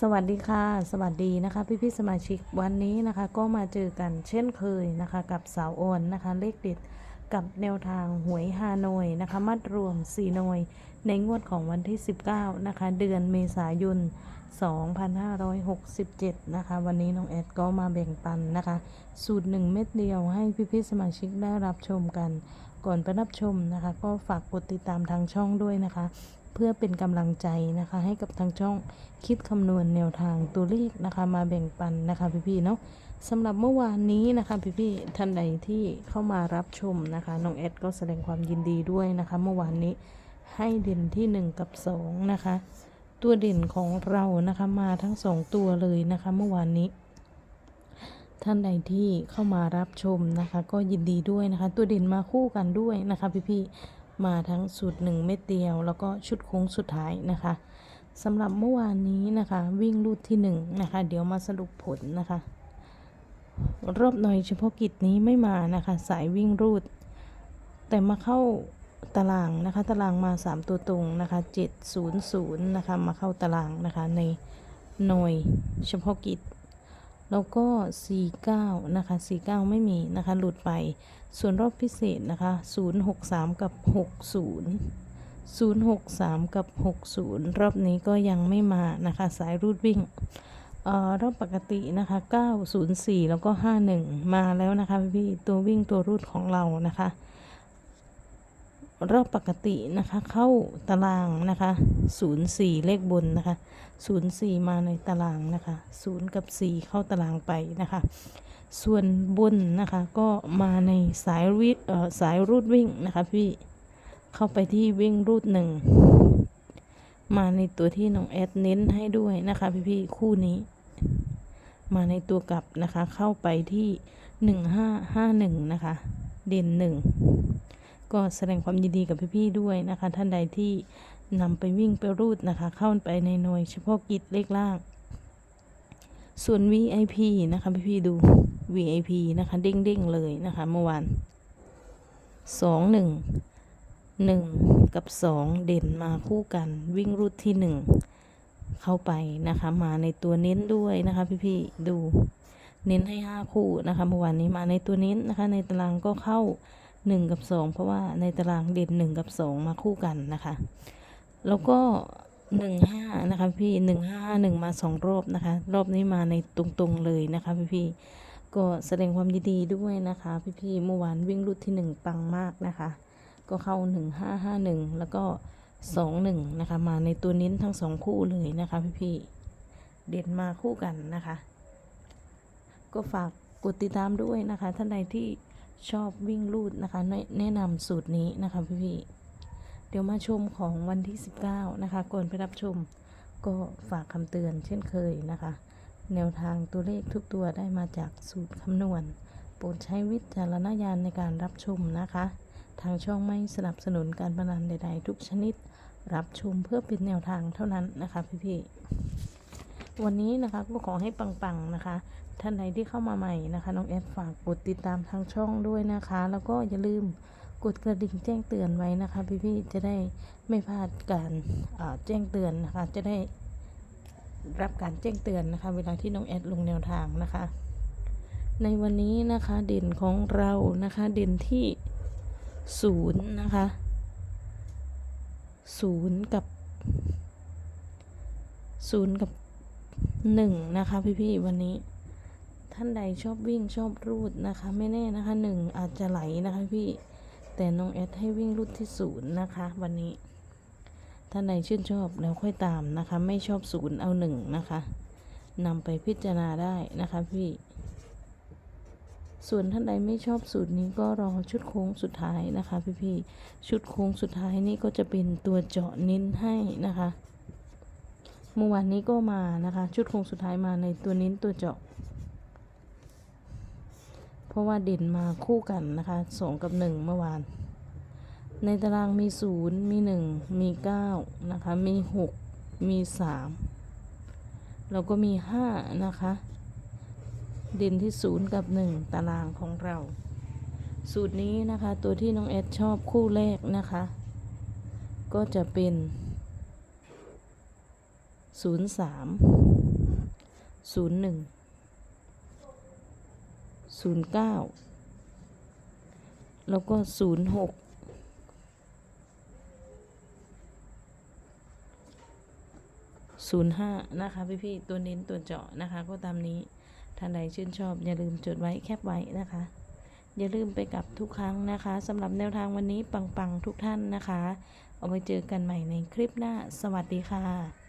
สวัสดีค่ะ สวัสดีนะคะ พี่พี่สมาชิกวันนี้นะคะก็มาเจอกันเช่นเคยนะคะ กับสาวโอนนะคะ เลขเด็ดกับแนวทางหวยฮานอยนะคะมัดรวม4หน่วยในงวดของวันที่ 19 นะคะ เดือนเมษายน 2567 นะคะ วันนี้น้องแอดก็มาแบ่งปันนะคะ สูตร 1 เม็ดเดียวให้พี่พี่สมาชิกได้รับชมกัน ก่อนไปรับชมนะคะ ก็ฝากกดติดตามทางช่องด้วยนะคะ เพื่อเป็นกำลังใจนะคะ ให้กับทางช่องคิดคำนวณแนวทางตัวเลขนะคะ มาแบ่งปันนะคะพี่ๆเนาะสำหรับเมื่อวานนี้นะคะพี่ๆท่านใดที่เข้ามารับชมนะคะน้องแอดก็แสดงความยินดีด้วยนะคะ เมื่อวานนี้ให้เด่นที่ 1 กับ 2 นะคะ ตัวเด่นของเรานะคะมาทั้ง 2 ตัวเลยนะคะ เมื่อวานนี้ ท่านใดที่เข้ามารับชมนะคะ ก็ยินดีด้วยนะคะ ตัวเด่นมาคู่กันด้วยนะคะพี่ๆ มาทั้งสูตรหนึ่งเม็ดเดียว แล้วก็ชุดโค้งสุดท้ายนะคะสำหรับเมื่อวานนี้นะคะ วิ่งรูดที่หนึ่งนะคะ เดี๋ยวมาสรุปผลนะคะ รอบหน่อยเฉพาะกิจนี้ไม่มานะคะ สายวิ่งรูด แต่มาเข้าตารางนะคะ ตารางมา 3 ตัวตรงนะคะ700นะคะ มาเข้าตารางนะคะในหน่วยเฉพาะกิจ แล้วก็ 49 นะคะ 49 ไม่มีนะคะ หลุดไป ส่วนรอบพิเศษนะคะ 063 กับ 60 063 กับ 60 รอบนี้ก็ยังไม่มานะคะ สายรูดวิ่งอ่อรอบปกตินะคะ 904 แล้วก็ 51 มาแล้วนะคะพี่ๆตัววิ่งตัวรูดของเรานะคะ รอบปกตินะคะเข้าตารางนะคะ04 เลขบนนะคะ04 มาในตารางนะคะ0กับ 4 เข้าตารางไปนะคะ ส่วนบนนะคะก็มาในสายวิเอ่อสายรูดวิ่งนะคะพี่เข้าไปที่วิ่งรูดหนึ่งมาในตัวที่น้องแอดเน้นให้ด้วยนะคะพี่ๆคู่นี้ มาในตัวกลับนะคะเข้าไปที่ 1551นะคะเด่นหนึ่ง ก็แสดงความยินดีกับพี่ๆด้วยนะคะ ท่านใดที่นำไปวิ่งไปรูดนะคะ เข้าไปในหน่วยเฉพาะกิจเลขล่าง ส่วน VIP นะคะพี่ๆดู VIP นะคะเด้งๆเลยนะคะเมื่อวาน2 1 1กับ2เด่นมาคู่กันวิ่งรูดที่1เข้าไปนะคะมาในตัวเน้นด้วยนะคะพี่ๆดูเน้นให้5คู่นะคะเมื่อวานนี้มาในตัวเน้นนะคะในตารางก็เข้า 1 กับ 2 เพราะว่าในตารางเด่น1 กับ 2 มาคู่กันนะคะ แล้วก็ 15 นะคะพี่ 1 5 1 มา 2 รอบนะคะ รอบนี้มาในตรงๆเลยนะคะพี่ๆก็แสดงความยินดีด้วยนะคะ พี่ๆเมื่อวานวิ่งรุดที่ 1 ปังมากนะคะ ก็เข้า 1551 แล้วก็ 21 นะคะ มาในตัวเน้นทั้ง 2 คู่เลยนะคะพี่ๆเด่นมาคู่กันนะคะ ก็ฝากกดติดตามด้วยนะคะ ท่านใดที่ ชอบวิ่งลูดนะคะแนะแนะนำสูตรนี้นะคะพี่ๆเดี๋ยวมาชมของวันที่ 19 นะคะ ก่อนไปรับชมก็ฝากคำเตือนเช่นเคยนะคะ แนวทางตัวเลขทุกตัวได้มาจากสูตรคำนวณ โปรดใช้วิจารณญาณในการรับชมนะคะ ทางช่องไม่สนับสนุนการพนันใด ๆ ทุกชนิด รับชมเพื่อเป็นแนวทางเท่านั้นนะคะพี่ๆวันนี้นะคะก็ขอให้ปังๆนะคะ ท่านใดที่เข้ามาใหม่นะคะน้องแอดฝากกดติดตามทางช่องด้วยนะคะ แล้วก็อย่าลืมกดกระดิ่งแจ้งเตือนไว้นะคะ พี่ๆจะได้ไม่พลาดการแจ้งเตือนนะคะ จะได้รับการแจ้งเตือนนะคะ เวลาที่น้องแอดลงแนวทางนะคะ ในวันนี้นะคะเด่นของเรานะคะ เด่นที่ศูนย์นะคะศูนย์กับศูนย์กับหนึ่งนะคะ พี่ๆวันนี้ ท่านใดชอบวิ่งชอบรูดนะคะ ไม่แน่นะคะหนึ่งอาจจะไหลนะคะพี่แต่น้องแอดให้วิ่งรูดที่ศูนย์นะคะ วันนี้ ท่านใดชื่นชอบแล้วค่อยตามนะคะ ไม่ชอบศูนย์เอาหนึ่งนะคะนำไปพิจารณาได้นะคะพี่ ส่วนท่านใดไม่ชอบสูตรนี้ก็รอชุดโค้งสุดท้ายนะคะพี่ๆชุดโค้งสุดท้ายนี่ก็จะเป็นตัวเจาะเน้นให้นะคะเมื่อวานนี้ก็มานะคะ ชุดโค้งสุดท้ายมาในตัวเน้นตัวเจาะ เพราะว่าเด่นมาคู่กันนะคะสองกับหนึ่งเมื่อวาน ในตารางมีศูนย์มีหนึ่งมีเก้านะคะ มีหกมีสามแล้วก็มีห้านะคะ เด่นที่ศูนย์กับหนึ่งตารางของเรา สูตรนี้นะคะ ตัวที่น้องแอดชอบคู่แรกนะคะ ก็จะเป็น03ศูนย์หนึ่ง ศูนย์เก้าแล้วก็ศูนย์หกศูนย์ห้านะคะ พี่ๆตัวเน้นตัวเจาะนะคะ ก็ตามนี้ท่านใดชื่นชอบ อย่าลืมจดไว้แคปไว้นะคะ อย่าลืมไปกับทุกครั้งนะคะสำหรับแนวทางวันนี้ปัง ๆ ทุกท่านนะคะ เอาไว้เจอกันใหม่ในคลิปหน้า สวัสดีค่ะ